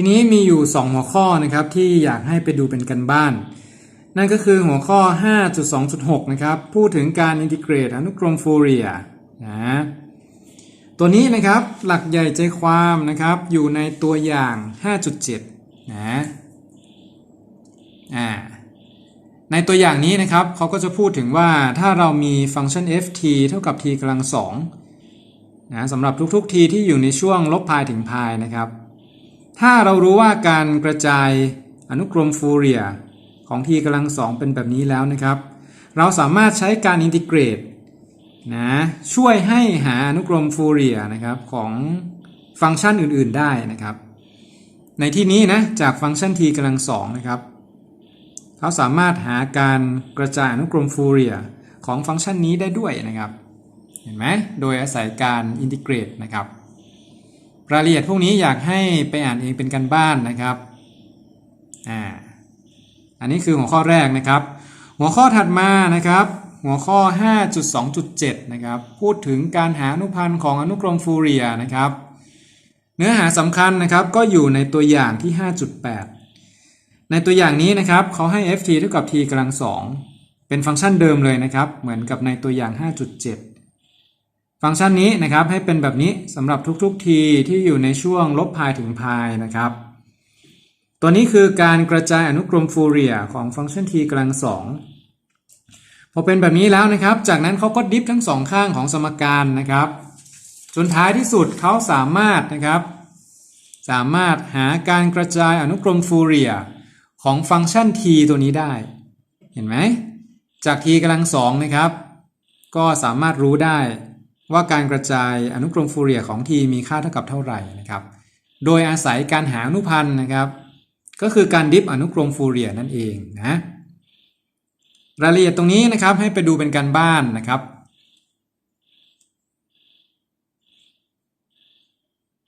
ทีนี้มีอยู่ 2 หัวข้อนะครับที่อยากให้ไปดูเป็นกันบ้าน นั่นก็คือหัวข้อ 5.2.6 นะครับ พูดถึงการอินทิเกรตอนุกรมฟูเรียนะตัวนี้นะครับหลักใหญ่ใจความนะครับอยู่ในตัวอย่าง 5.7 นะอ่าในตัวอย่างนี้นะครับเขาก็จะพูดถึงว่าถ้าเรามีฟังก์ชัน ft เท่ากับ t กำลังสองนะสำหรับทุกๆ t ที่อยู่ในช่วงลบพายถึงพายนะครับ ถ้าเรารู้ว่าการกระจายอนุกรมฟูเรียของ t กำลังสองเป็นแบบนี้แล้วนะครับ เราสามารถใช้การอินทิเกรตนะช่วยให้หาอนุกรมฟูเรียนะครับของฟังก์ชันอื่นๆได้นะครับ ในที่นี้นะจากฟังก์ชัน t กำลังสองนะครับเขาสามารถหาการกระจายอนุกรมฟูเรียของฟังก์ชันนี้ได้ด้วยนะครับ เห็นไหมโดยอาศัยการอินทิเกรตนะครับ รายละเอียดพวกนี้อยากให้ไปอ่านเองเป็นกันบ้านนะครับอ่าอันนี้คือหัวข้อแรกนะครับ หัวข้อถัดมานะครับ หัวข้อ 5.2.7 นะครับ พูดถึงการหาอนุพันธ์ของอนุกรมฟูเรียนะครับ เนื้อหาสำคัญนะครับก็อยู่ในตัวอย่างที่ 5.8 ในตัวอย่างนี้นะครับเขาให้ ft เท่ากับ t กำลังสองเป็นฟังก์ชันเดิมเลยนะครับ เหมือนกับในตัวอย่าง 5.7 ฟังก์ชันนี้นะครับให้เป็นแบบนี้สำหรับทุกๆ t ที่อยู่ในช่วงลบพายถึงพายนะครับ ตัวนี้คือการกระจายอนุกรมฟูเรียของฟังก์ชัน t กำลังสองพอเป็นแบบนี้แล้วนะครับ จากนั้นเขาก็ดิฟทั้งสองข้างของสมการนะครับ จนท้ายที่สุดเขาสามารถนะครับ สามารถหาการกระจายอนุกรมฟูเรียของฟังก์ชัน t ตัวนี้ได้ เห็นไหม จาก t กำลังสองนะครับ ก็สามารถรู้ได้ ว่าการกระจายอนุกรมฟูเรียของทีมีค่าเท่ากับเท่าไหร่นะครับ โดยอาศัยการหาอนุพันธ์นะครับ ก็คือการดิฟอนุกรมฟูเรียนั่นเองนะ รายละเอียดตรงนี้นะครับให้ไปดูเป็นการบ้านนะครับ